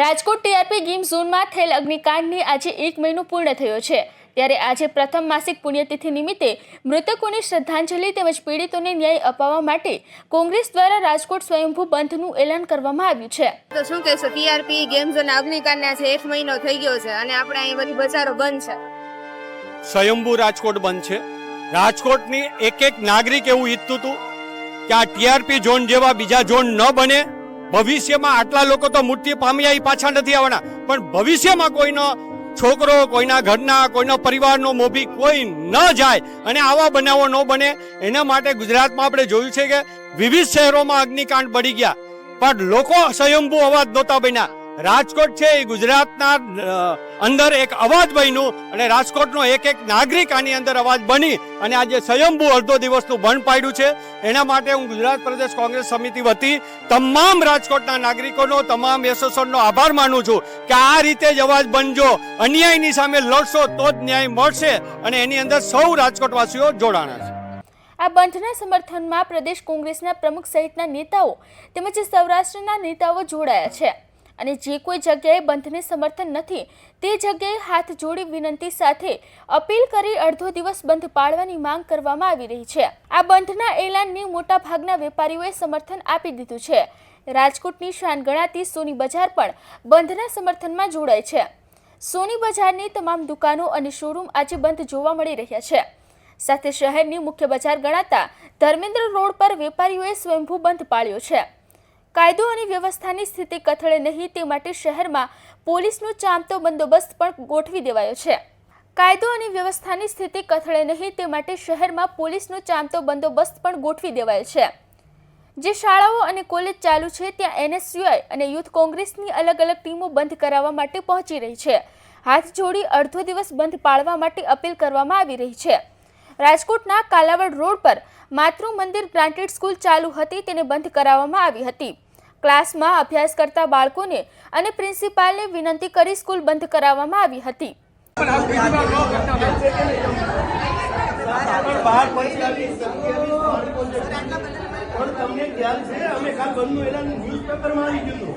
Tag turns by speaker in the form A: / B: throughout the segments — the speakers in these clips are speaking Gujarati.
A: રાજકોટ ટીઆરપી ગેમ ઝોનમાં થયેલ અગ્નિકાંડની આજે એક મહિનો પૂર્ણ થયો છે. ત્યારે આજે પ્રથમ માસિક પુણ્યતિથિ નિમિત્તે મૃતકોને શ્રદ્ધાંજલિ તેમજ પીડિતોને ન્યાય અપાવવા માટે કોંગ્રેસ દ્વારા રાજકોટ સ્વયંભૂ બંધનું એલાન કરવામાં આવ્યું છે.
B: તો શું કહેશો ટીઆરપી ગેમ ઝોન અગ્નિકાંડના છે એક મહિનો થઈ ગયો છે અને આપણે અહીં બધી બજારો બંધ છે.
C: સ્વયંભૂ રાજકોટ બંધ છે. રાજકોટની એક એક નાગરિક એવું ઈચ્છતું હતું કે આ ટીઆરપી ઝોન જેવા બીજા ઝોન ન બને. ભવિષ્યમાં આટલા લોકો તો મૃત્યુ પામ્યા એ પાછા નથી આવવાના. પણ ભવિષ્યમાં કોઈનો છોકરો, કોઈના ઘરના, કોઈનો પરિવારનો મોભી કોઈ ન જાય અને આવા બનાવો ન બને, એના માટે ગુજરાતમાં આપણે જોયું છે કે વિવિધ શહેરોમાં અગ્નિકાંડ બળી ગયા. પણ લોકો સ્વયંભૂ અવાજ નહોતા બન્યા. રાજકોટ છે એ ગુજરાતના અંદર એક અવાજ બન્યું અને રાજકોટનો એક એક નાગરિક આની અંદર અવાજ બની અને આજે સ્વયંભૂ અડધો દિવસનું બંધ પાડ્યું છે. એના માટે હું ગુજરાત પ્રદેશ કોંગ્રેસ સમિતિ વતી તમામ રાજકોટના નાગરિકોનો, તમામ એસોસિએશનનો આભાર માનું છું કે આ રીતે જ અવાજ બનજો. અન્યાયની સામે લડશો તો જ ન્યાય મળશે અને એની અંદર સૌ રાજકોટવાસીઓ જોડાણા છે.
A: આ બંધના સમર્થનમાં પ્રદેશ કોંગ્રેસના પ્રમુખ સહિતના નેતાઓ તેમજ સૌરાષ્ટ્રના નેતાઓ જોડાયા છે. અને જે કોઈ જગ્યાએ બંધને સમર્થન નથી, તે જગ્યાએ હાથ જોડી વિનંતી સાથે અપીલ કરી અડધો દિવસ બંધ પાળવાની માંગ કરવામાં આવી રહી છે. આ બંધના એલાનને મોટાભાગના વેપારીઓએ સમર્થન આપી દીધું છે. રાજકોટની શાન ગણાતી સોની બજાર પણ બંધના સમર્થનમાં જોડાય છે. સોની બજારની તમામ દુકાનો અને શોરૂમ આજે બંધ જોવા મળી રહ્યા છે. સાથે શહેરની મુખ્ય બજાર ગણાતા ધર્મેન્દ્ર રોડ પર વેપારીઓએ સ્વયંભૂ બંધ પાળ્યો છે. કાયદો અને વ્યવસ્થાની સ્થિતિ કથળે નહીં તે માટે શહેરમાં પોલીસનો ચાંપતો બંદોબસ્ત પણ ગોઠવી દેવાયો છે. કાયદો અને વ્યવસ્થાની સ્થિતિ કથળે નહીં તે માટે શહેરમાં પોલીસનો ચાંપતો બંદોબસ્ત પણ ગોઠવી દેવાયો છે. જે શાળાઓ અને કોલેજ ચાલુ છે ત્યાં એનએસયુઆઈ અને યુથ કોંગ્રેસની અલગ અલગ ટીમો બંધ કરાવવા માટે પહોંચી રહી છે. હાથ જોડી અડધો દિવસ બંધ પાળવા માટે અપીલ કરવામાં આવી રહી છે. રાજકોટના કાલાવડ રોડ પર માતૃ મંદિર ગ્રાન્ટેડ સ્કૂલ ચાલુ હતી, તેને બંધ કરાવવામાં આવી હતી. ક્લાસમાં અભ્યાસ કરતા બાળકોને અને પ્રિન્સિપાલને વિનંતી કરી સ્કૂલ બંધ કરાવવામાં આવી હતી.
D: પણ તમને ખ્યાલ છે અમે કાલ બંધનું એલાન ન્યૂઝપેપરમાં આવી ગયું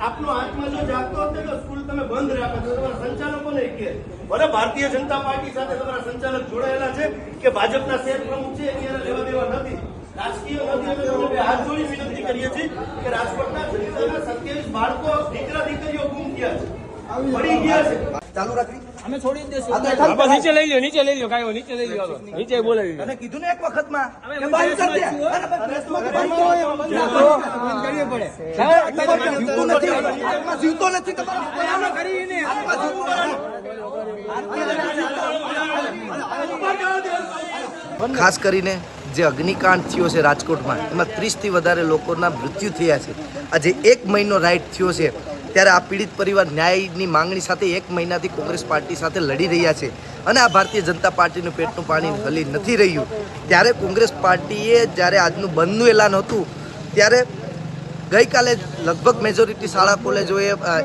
D: આપનો આત્મા જો જાગતો હતો તો સ્કૂલ તમે બંધ રાખો છો તમારા સંચાલકોને કે ભલે ભારતીય જનતા પાર્ટી સાથે તમારા સંચાલક જોડાયેલા છે કે ભાજપના શહેર પ્રમુખ છે એની એને લેવા દેવા નથી. રાજકીય નથી અમે તમને હાથ જોડી વિનંતી કરીએ છીએ કે રાજકોટના જનતાના સત્યાવીસ બાળકો દીકરા દીકરીઓ ગુમ થયા છે. ગયા છે.
E: ચાલુ રાખવી.
F: અમે છોડી જ દેશું. બાબા નીચે લઈ લ્યો નીચે લઈ લ્યો કાંઈ નીચે લઈ લ્યો નીચે બોલાવી
E: અને કીધું ને એક વખતમાં કે બંધ કરી દે.
F: બંધ
E: બંધ કરી દે.
F: બંધ કરવી પડે.
E: તમારે જીવતું નથી. આત્મા જીવતો નથી. તમારો આત્મા જીવતો નથી. ખાસ કરીને જે અગ્નિકાંડ થયો છે રાજકોટમાં એમાં ત્રીસથી વધારે લોકોના મૃત્યુ થયા છે. આજે એક મહિનો રાઇડ થયો છે. ત્યારે આ પીડિત પરિવાર ન્યાયની માંગણી સાથે એક મહિનાથી કોંગ્રેસ પાર્ટી સાથે લડી રહ્યા છે અને આ ભારતીય જનતા પાર્ટીનું પેટનું પાણી હલી નથી રહ્યું. ત્યારે કોંગ્રેસ પાર્ટીએ જ્યારે આજનું બંધનું એલાન હતું, ત્યારે ગઈકાલે લગભગ મેજોરિટી શાળા કોલેજોએ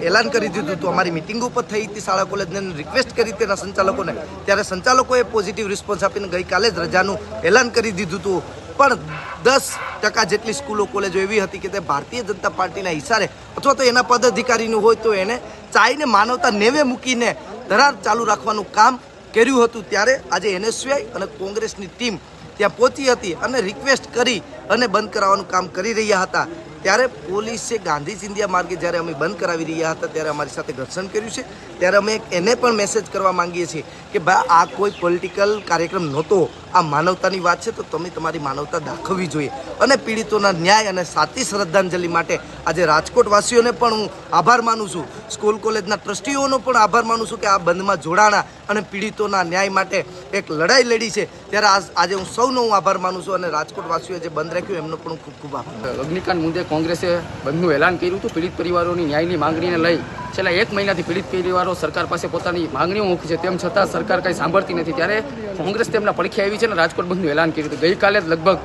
E: એલાન કરી દીધું હતું. અમારી મિટિંગ ઉપર થઈ હતી શાળા કોલેજને રિક્વેસ્ટ કરી તેના સંચાલકોને. ત્યારે સંચાલકોએ પોઝિટિવ રિસ્પોન્સ આપીને ગઈકાલે જ રજાનું એલાન કરી દીધું હતું. પણ દસ ટકા જેટલી સ્કૂલો કોલેજો એવી હતી કે તે ભારતીય જનતા પાર્ટીના હિસારે અથવા તો એના પદાધિકારીનું હોય તો એને ચાઈને માનવતા નેવે મૂકીને ધરાર ચાલુ રાખવાનું કામ કર્યું હતું ત્યારે આજે એનએસયુઆઈ અને કોંગ્રેસની ટીમ ત્યાં પહોંચી હતી અને રિક્વેસ્ટ કરી અને બંધ કરાવવાનું કામ કરી રહ્યા હતા. ત્યારે પોલીસે ગાંધી ચિંધિયા માર્ગે જ્યારે અમે બંધ કરાવી રહ્યા હતા ત્યારે અમારી સાથે ઘર્ષણ કર્યું છે. ત્યારે અમે એને પણ મેસેજ કરવા માંગીએ છીએ કે ભાઈ આ કોઈ પોલિટિકલ કાર્યક્રમ નહોતો. આ માનવતાની વાત છે, તો તમે તમારી માનવતા દાખવવી જોઈએ. અને પીડિતોના ન્યાય અને સાચી શ્રદ્ધાંજલિ માટે આજે રાજકોટવાસીઓને પણ હું આભાર માનું છું. સ્કૂલ, કોલેજના ટ્રસ્ટીઓનો પણ આભાર માનું છું કે આ બંધમાં જોડાણા અને પીડિતોના ન્યાય માટે એક લડાઈ લડી છે. ત્યારે આજ- હું સૌનો હું આભાર માનું છું અને રાજકોટવાસીઓએ જે બંધ રાખ્યું, એમનો પણ ખૂબ ખૂબ આભાર
G: અગ્નિકાંડ મુદ્દે કોંગ્રેસે બંધનું એલાન કર્યું હતું. પીડિત પરિવારોની ન્યાયની માંગણીને લઈ છેલ્લા એક મહિનાથી પીડિત પરિવારો સરકાર પાસે પોતાની માંગણીઓ મૂકી છે. તેમ છતાં સરકાર કંઈ સાંભળતી નથી. ત્યારે કોંગ્રેસ તેમના પડખે આવી છે અને રાજકોટ બંધનું એલાન કર્યું હતું. ગઈકાલે જ લગભગ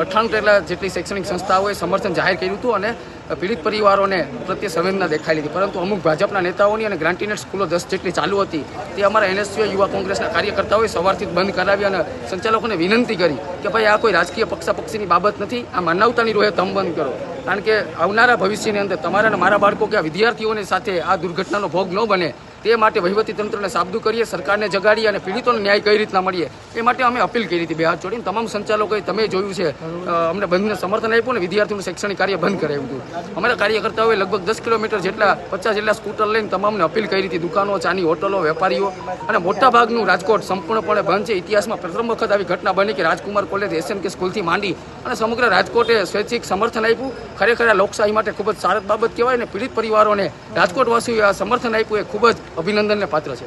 G: અઠ્ઠાણું જેટલા જેટલી શૈક્ષણિક સંસ્થાઓએ સમર્થન જાહેર કર્યું હતું અને પીડિત પરિવારોને પ્રત્યે સંવેદના દેખાઈ લીધી. પરંતુ અમુક ભાજપના નેતાઓની અને ગ્રાન્ટીનેટ સ્કૂલો દસ જેટલી ચાલુ હતી, તે અમારા એનએસયુ યુવા કોંગ્રેસના કાર્યકર્તાઓએ સવારથી બંધ કરાવી અને સંચાલકોને વિનંતી કરી કે ભાઈ, આ કોઈ રાજકીય પક્ષાપક્ષીની બાબત નથી, આ માનવતાની રોહે તમ બંધ કરો. કારણ કે આવનારા ભવિષ્યની અંદર તમારા અને મારા બાળકો કે વિદ્યાર્થીઓની સાથે આ દુર્ઘટનાનો ભોગ ન બને તે માટે વહીવટી તંત્રને સાબદું કરીએ, સરકારને જગાડીએ અને પીડિતોને ન્યાય કઈ રીતના મળીએ, એ માટે અમે અપીલ કરી હતી. બે હાથ જોડીને તમામ સંચાલકોએ તમે જોયું છે અમને બંધને સમર્થન આપ્યું ને વિદ્યાર્થીઓનું શૈક્ષણિક કાર્ય બંધ કરાવ્યું હતું. અમારા કાર્યકર્તાઓએ લગભગ દસ કિલોમીટર જેટલા, પચાસ જેટલા સ્કૂટર લઈને તમામને અપીલ કરી હતી. દુકાનો, ચાની હોટલો, વેપારીઓ અને મોટા ભાગનું રાજકોટ સંપૂર્ણપણે બંધ છે. ઇતિહાસમાં પ્રથમ વખત આવી ઘટના બની કે રાજકુમાર કોલેજ એસએન કે સ્કૂલથી માંડી અને સમગ્ર રાજકોટે સ્વૈચ્છિક સમર્થન આપ્યું. ખરેખર આ લોકશાહી માટે ખૂબ જ સારત બાબત કહેવાય અને પીડિત પરિવારોને રાજકોટવાસીઓએ આ સમર્થન આપ્યું એ ખૂબ જ અભિનંદનને પાત્ર છે.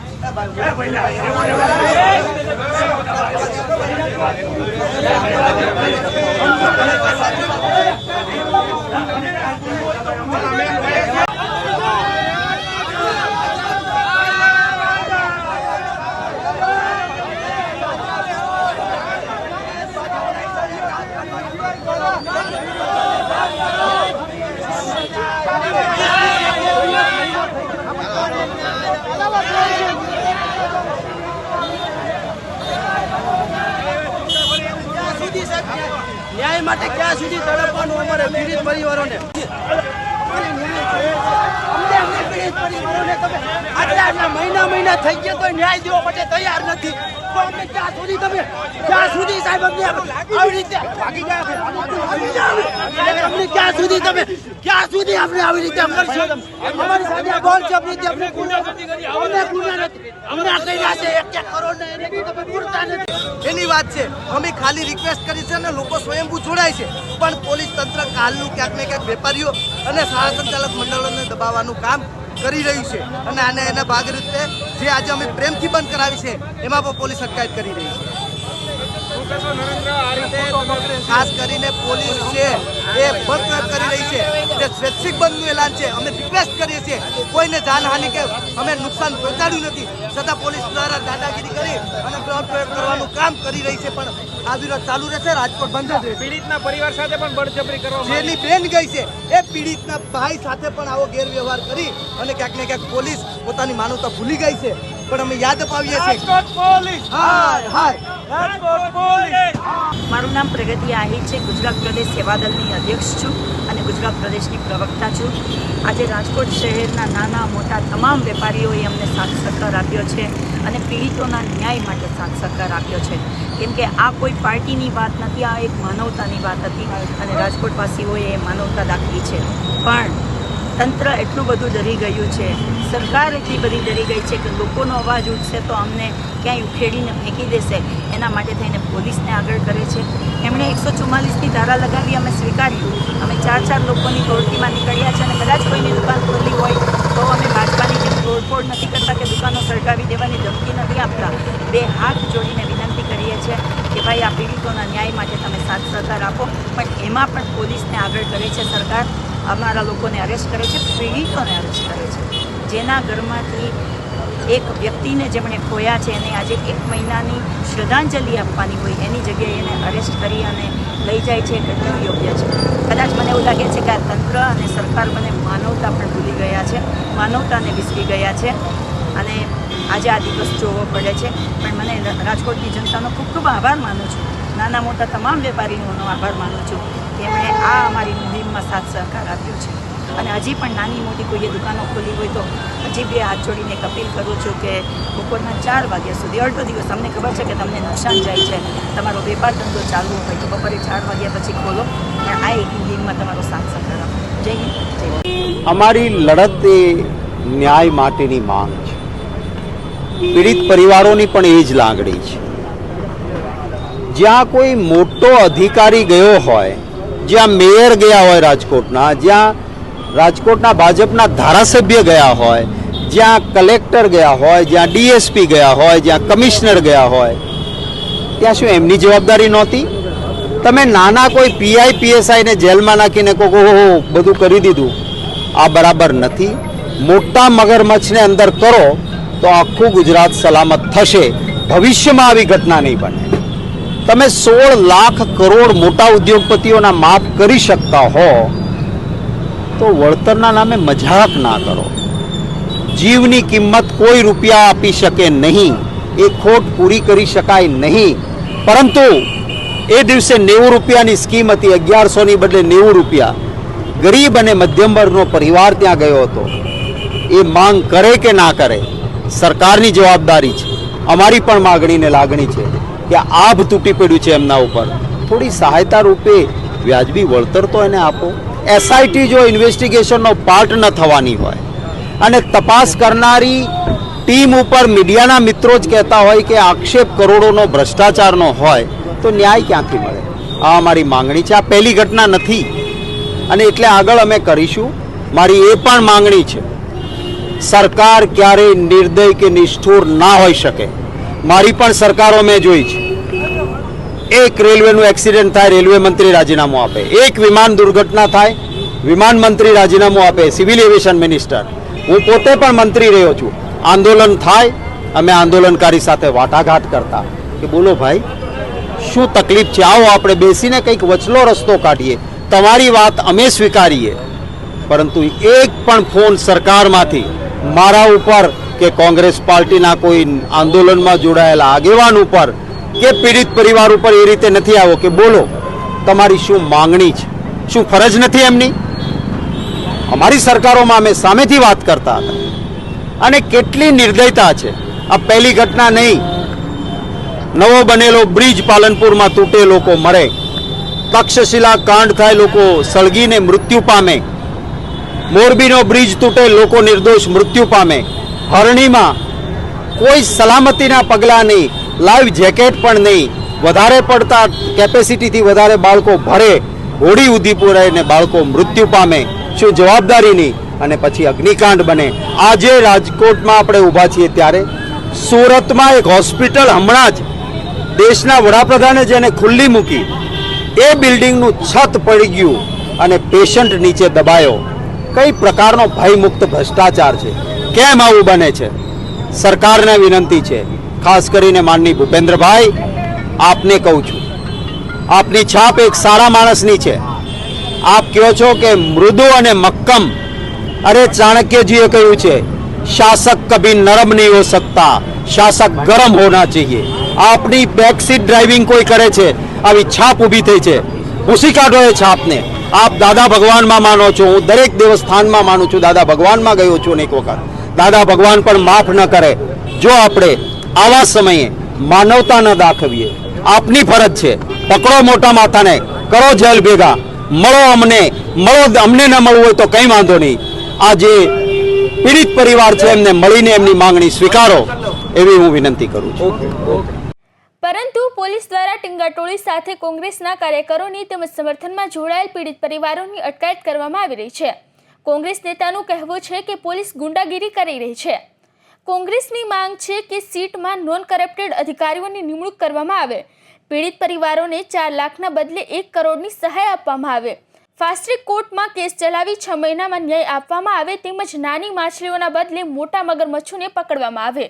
D: નથી આવું રહેવા દો એમને પૂછો હાથ જોડીને મેં કીધું હાથ જોડીને કીધું તું
E: ન્યાય માટે ક્યાં સુધી તડપવાનું અમારે પીડિત મહિના મહિના થઈ ગયા તો ન્યાય દેવા માટે તૈયાર નથી. ક્યાં સુધી સાહેબ ક્યાં સુધી ક્યાં સુધી આપણે આવી રીતે કરશો એને વાત છે, અમે ખાલી રિક્વેસ્ટ કરી છે અને લોકો સ્વયંભૂ જોડાય છે. પણ પોલીસ તંત્ર કાલનું ક્યાંક ને ક્યાંક વેપારીઓ અને શાળા સંચાલક મંડળોને દબાવવાનું કામ કરી રહ્યું છે. અને આને એના ભાગરૂપે જે આજે અમે પ્રેમથી બંધ કરાવી છે, એમાં પણ પોલીસ અટકાયત કરી રહી છે. ખાસ કરીને પોલીસ છે એ બંધ કરી રહી છે. જે સ્વૈચ્છિક બંધનું એલાન છે અમે રિક્વેસ્ટ કરીએ છીએ કોઈને જાનહાનિ કે અમે નુકસાન પહોંચાડ્યું નથી. છતાં પોલીસ દ્વારા દાદાગીરી કરી અને પ્રયોગ કરવાનું કામ કરી રહી છે પણ આ વિરોધ ચાલુ રહેશે રાજકોટ બંધ જ રહેશે.
F: પીડિતના પરિવાર સાથે પણ બળજબરી કરવા
E: જેની બેન ગઈ છે એ પીડિતના ભાઈ સાથે પણ આવો ગેરવ્યવહાર કરી અને ક્યાંક ને ક્યાંક પોલીસ પોતાની માનવતા ભૂલી ગઈ છે. પણ અમે યાદ અપાવીએ છીએ.
D: Police!
E: Hi hi.
D: Rajkot police!
H: મારું નામ પ્રગતિ આહિર છે. ગુજરાત પ્રદેશ સેવાદળની અધ્યક્ષ છું અને ગુજરાત પ્રદેશની પ્રવક્તા છું. આજે રાજકોટ શહેરના નાના મોટા તમામ વેપારીઓએ અમને સાથ સહકાર આપ્યો છે અને પીડિતોના ન્યાય માટે સાથ સહકાર આપ્યો છે. કેમ કે આ કોઈ પાર્ટીની વાત નથી, આ એક માનવતાની વાત હતી અને રાજકોટવાસીઓએ માનવતા દાખવી છે. પણ તંત્ર એટલું બધું ડરી ગયું છે. સરકાર એટલી બધી ડરી ગઈ છે કે લોકોનો અવાજ ઉઠશે તો અમને ક્યાંય ઉખેડીને ફેંકી દેશે. એના માટે થઈને પોલીસને આગળ કરે છે. એમણે એકસો ચુમ્માલીસની ધારા લગાવી, અમે સ્વીકાર્યું. અમે ચાર ચાર લોકોની ટોળકીમાં નીકળ્યા છે અને કદાચ કોઈની દુકાન ખોલી હોય તો અમે ભાજપાની જેમ તોડફોડ નથી કરતા કે દુકાનો સળગાવી દેવાની ધમકી નથી આપતા. બે હાથ જોડીને વિનંતી કરીએ છીએ કે ભાઈ, આ પીડિતોના ન્યાય માટે તમે સાથ સહકાર આપો. પણ એમાં પણ પોલીસને આગળ કરે છે સરકાર. અમારા લોકોને અરેસ્ટ કરે છે, પીડિતોને અરેસ્ટ કરે છે. જેના ઘરમાંથી એક વ્યક્તિને જેમણે ખોયા છે, એને આજે એક મહિનાની શ્રદ્ધાંજલિ આપવાની હોય, એની જગ્યાએ એને અરેસ્ટ કરી અને લઈ જાય છે કેટલું યોગ્ય છે. કદાચ મને એવું લાગે છે કે આ તંત્ર અને સરકાર મને માનવતા પણ ભૂલી ગયા છે, માનવતાને વિસરી ગયા છે અને આજે આ દિવસ જોવો પડે છે. પણ મને રાજકોટની જનતાનો ખૂબ ખૂબ આભાર માનું છું. નાના મોટા તમામ વેપારીઓનો આભાર માનું છું. કે એમણે આ અમારી મુહિમમાં સાથ સહકાર આપ્યો છે. અને હજી પણ નાની મોટી કોઈએ દુકાનો ખોલી હોય તો હજી બે હાથ જોડીને એક અપીલ કરું છું કે બપોરના ચાર વાગ્યા સુધી, અડધો દિવસ અમને ખબર છે કે તમને નુકસાન જાય છે. તમારો વેપાર ધંધો ચાલુ હોય તો બપોરે ચાર વાગ્યા પછી ખોલો અને આ એક મુહિમમાં તમારો સાથ સહકાર આપો. જય હિન્દ
I: અમારી લડત એ ન્યાય માટેની માંગ છે. પીડિત પરિવારોની પણ એ જ લાગણી છે. જ્યાં કોઈ મોટો અધિકારી ગયો હોય જ્યાં મેયર ગયા હોય રાજકોટના, જ્યાં રાજકોટના ભાજપના ધારાસભ્ય ગયા હોય, જ્યાં કલેક્ટર ગયા હોય, જ્યાં ડીએસપી ગયા હોય, જ્યાં કમિશનર ગયા હોય, ત્યાં શું એમની જવાબદારી નહોતી? તમે નાના કોઈ પીઆઈ પીએસઆઈને જેલમાં નાખીને કહો હો બધું કરી દીધું. આ બરાબર નથી. મોટા મગરમચ્છને અંદર કરો તો આખું ગુજરાત સલામત થશે. ભવિષ્યમાં આવી ઘટના નહીં બને. તમે સોળ લાખ કરોડ મોટા ઉદ્યોગપતિઓના માફ કરી શકતા હો, તો વળતરના નામે મજાક ના કરો. જીવની કિંમત કોઈ રૂપિયા આપી શકે નહીં, એ ખોટ પૂરી કરી શકાય નહીં. પરંતુ એ દિવસે નેવું રૂપિયાની સ્કીમ હતી, અગિયારસોની બદલે નેવું રૂપિયા. ગરીબ અને મધ્યમ વર્ગનો પરિવાર ત્યાં ગયો હતો. એ માંગ કરે કે ના કરે, સરકારની જવાબદારી છે. અમારી પણ માગણી ને લાગણી છે. કે આભ તૂટી પડ્યું છે એમના ઉપર. થોડી સહાયતા રૂપે વ્યાજબી વળતર તો એને આપો. એસઆઈટી જો ઇન્વેસ્ટિગેશનનો પાર્ટ ન થવાની હોય અને તપાસ કરનારી ટીમ ઉપર મીડિયાના મિત્રો જ કહેતા હોય કે આક્ષેપ કરોડોનો ભ્રષ્ટાચારનો હોય, તો ન્યાય ક્યાંથી મળે? આ અમારી માંગણી છે. આ પહેલી ઘટના નથી. અને એટલે આગળ અમે કરીશું. મારી એ પણ માંગણી છે. સરકાર ક્યારેય નિર્દય કે નિષ્ઠુર ના હોઈ શકે. મારી પણ સરકારો મેં જોઈ છે. એક રેલવેનું એક્સિડન્ટ થાય, રેલવે મંત્રી રાજીનામું આપે. એક વિમાન દુર્ઘટના થાય, વિમાન મંત્રી રાજીનામું આપે, સિવિલ એવિએશન મિનિસ્ટર. હું પોતે પણ મંત્રી રહ્યો છું. આંદોલન થાય, અમે આંદોલનકારી સાથે વાટાઘાટ કરતા. કે બોલો ભાઈ, શું તકલીફ છે? આવો આપણે બેસીને કંઈક વચલો રસ્તો કાઢીએ. તમારી વાત અમે સ્વીકારીએ. પરંતુ એક પણ ફોન સરકારમાંથી મારા ઉપર કે કોંગ્રેસ પાર્ટીના કોઈ આંદોલનમાં જોડાયેલા આગેવાન ઉપર કે પીડિત પરિવાર ઉપર એ રીતે નથી આવો કે બોલો, તમારી શું માંગણી છે? શું ફરજ નથી એમની? અમારી સરકારોમાં અમે સામેથી વાત કરતા હતા. અને કેટલી નિર્દયતા છે. આ પહેલી ઘટના નહીં. નવો બનેલો બ્રિજ પાલનપુરમાં તૂટે લોકો મરે. તક્ષશિલા કાંડ થાય લોકો સળગીને મૃત્યુ પામે. મોરબીનો બ્રિજ તૂટે લોકો નિર્દોષ મૃત્યુ પામે. હરણીમાં કોઈ સલામતીના પગલાં નહીં. લાઈવ જેકેટ પણ નહીં. વધારે પડતા કેપેસિટીથી વધારે બાળકો ભરે. હોડી ઉધી ને બાળકો મૃત્યુ પામે. શું જવાબદારી નહીં? અને પછી અગ્નિકાંડ બને. આજે રાજકોટમાં આપણે ઊભા છીએ ત્યારે સુરતમાં એક હોસ્પિટલ હમણાં જ દેશના વડાપ્રધાને જેને ખુલ્લી મૂકી. એ બિલ્ડિંગનું છત પડી ગયું અને પેશન્ટ નીચે દબાયો. કઈ પ્રકારનો ભયમુક્ત ભ્રષ્ટાચાર છે? કેમ આવું બને છે? સરકારને વિનંતી છે. ખાસ કરીને માનની ભૂપેન્દ્રભાઈ, આપને કહું છું, આપની છાપ એક સારા માણસની છે. આપ કહો છો કે મૃદુ અને મક્કમ, અરે ચાણક્યજીએ કહ્યું છે, શાસક કભી નરમ નહીં હો સકતા, શાસક ગરમ હોના ચાહીએ આપની બેકસીટ ડ્રાઇવિંગ કોઈ કરે છે, આવી છાપ ઊભી થઈ છે. ભૂસી કાઢો એ છાપને. આપ દાદા ભગવાનમાં માનો છો, હું દરેક દેવસ્થાનમાં માનું છું, દાદા ભગવાનમાં ગયો છું અનેક વખત. દાદા ભગવાન પણ માફ ન કરે. જો આપણે આવા સમયે માનવતા ન દાખવીએ. આપની ફરજ છે. પકડો મોટા માથાને. કરો જેલ ભેગા. મળો અમને. મળો અમને ન મળવું હોય તો કંઈ વાંધો નહીં. આ જે પીડિત પરિવાર છે એમને મળીને એમની માંગણી સ્વીકારો એવી હું વિનંતી કરું છું.
A: પરંતુ પોલીસ દ્વારા ટીંગાટોળી સાથે કોંગ્રેસના કાર્યકરોની તેમજ સમર્થનમાં જોડાયેલ પીડિત પરિવારોની અટકાયત કરવામાં આવી રહી છે. કોંગ્રેસ નેતાનું કહેવું છે કે પોલીસ ગુંડાગીરી કરી રહી છે. કોંગ્રેસની માંગ છે કે સીટમાં નોન કરપ્ટેડ અધિકારીઓની નિમણૂક કરવામાં આવે. પીડિત પરિવારોને ચાર લાખના બદલે એક કરોડની સહાય આપવામાં આવે. ફાસ્ટ કોર્ટમાં કેસ ચલાવી છ મહિનામાં ન્યાય આપવામાં આવે તેમજ નાની માછલીઓના બદલે મોટા મગરમચ્છોને પકડવામાં આવે.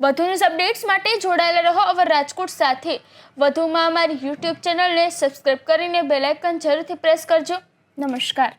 A: વધુ ન્યૂઝ અપડેટ્સ માટે જોડાયેલા રહો અવર રાજકોટ સાથે. વધુમાં અમારી યુટ્યુબ ચેનલને સબસ્ક્રાઈબ કરીને બેલાઇકન જરૂરથી પ્રેસ કરજો. નમસ્કાર.